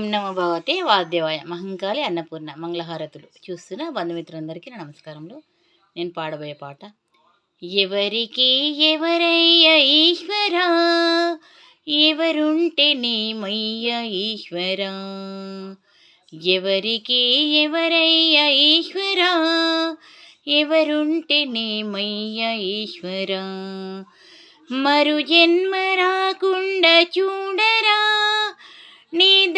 ఓం నమ భగవతే వాద్యవాయ మహంకాళి అన్నపూర్ణ మంగళహారతులు. చూస్తున్న బంధుమిత్రులందరికీ నా నమస్కారములు. నేను పాడబోయే పాట. ఎవరికి ఎవరయ్య ఈశ్వరా? ఎవరుంటే నేమయ్య ఈశ్వరా? ఎవరికి ఎవరయ్య ఈశ్వరా? ఎవరుంటే నేమయ్య ఈశ్వరా? మరు జన్మ రాకుండా చూ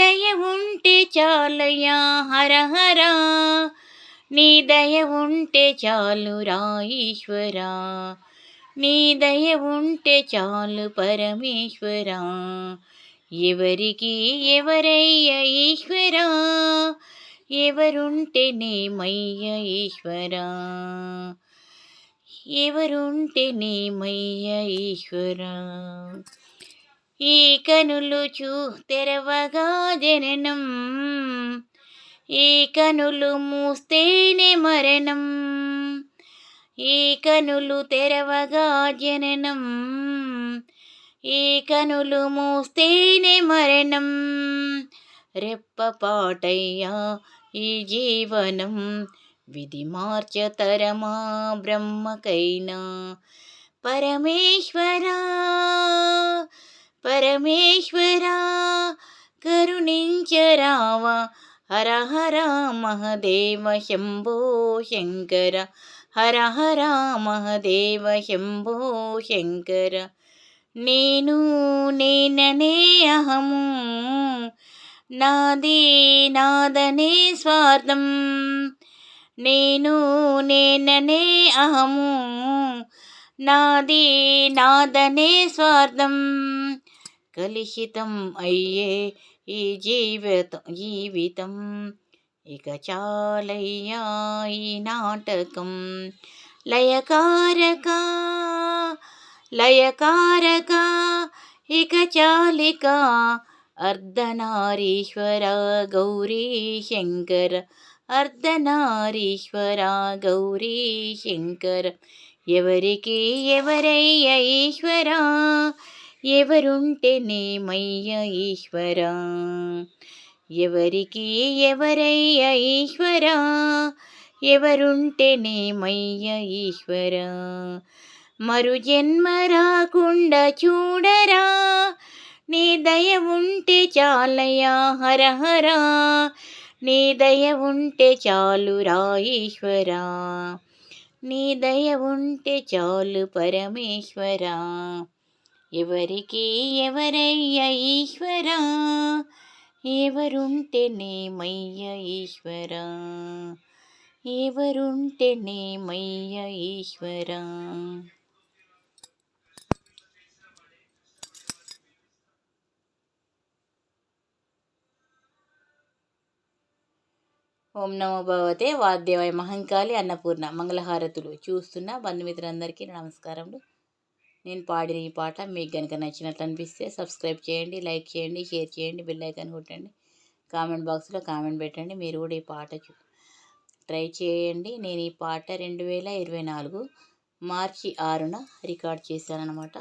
దయ ఉంటే చాలయ్యా హర హర నీ దయ ఉంటే చాలు రాఈశ్వరా. నీ దయ ఉంటే చాలు పరమేశ్వరా. ఎవరికి ఎవరయ్య ఈశ్వరా? ఎవరుంటే నేమయ్య ఈశ్వరా? ఎవరుంటే నేమయ్య ఈశ్వరా? ఈ కనులు చూ తెరవగా జననం. ఈ కనులు మూస్తేనే మరణం. ఈ కనులు తెరవగా జననం. ఈ కనులు మూస్తేనే మరణం. రెప్పపాటయ్యా ఈ జీవనం. విధి మార్చతరమా బ్రహ్మకైనా. పరమేశ్వరా పరమేశ్వరా కరుణించరావా హర హర మహదేవ శంభో శంకర హర హర మహదేవ శంభో శంకర. నేను నేననే అహము నాది నాదనే స్వార్థం. నేను నేననే అహము నాది నాదనే స్వార్థం. కలుషితం అయ్యే ఈ జీవితం జీవితం. ఇక చాలయ్యా ఈ నాటకం. లయకారక లయకారక ఇక చాలిక. అర్ధనారీశ్వర గౌరీ శంకర అర్ధనారీశ్వర గౌరీ శంకర. ఎవరికి ఎవరయ్య ఈశ్వరా? ఎవరుంటేనేమయ్య ఈశ్వరా? ఎవరికి ఎవరయ్య ఈశ్వరా? ఎవరుంటేనేమయ్య ఈశ్వరా? మరు జన్మ రాకుండా చూడరా? నీ దయ ఉంటే చాలయా హర హరా నీ దయ ఉంటే చాలు రా ఈశ్వరా. నీ దయ ఉంటే చాలు పరమేశ్వరా. ఎవరికి ఎవరయ్య ఈశ్వర? ఎవరుంటే నేమయ్య ఈశ్వర? ఎవరుంటే నేమయ్య ఈశ్వర? ఓం నమో భగవతే వాద్యవాయ మహంకాళి అన్నపూర్ణ మంగళహారతులు. చూస్తున్న బంధుమిత్రులందరికీ నమస్కారములు. నేను పాడిన ఈ పాట మీకు కనుక నచ్చినట్లు అనిపిస్తే సబ్స్క్రైబ్ చేయండి లైక్ చేయండి షేర్ చేయండి బెల్ ఐకాన్ కొట్టండి. కామెంట్ బాక్స్లో కామెంట్ పెట్టండి మీరు కూడా ఈ పాట ట్రై చేయండి. నేను ఈ పాట రెండు వేల ఇరవై నాలుగు మార్చి ఆరున రికార్డ్ చేశానన్నమాట.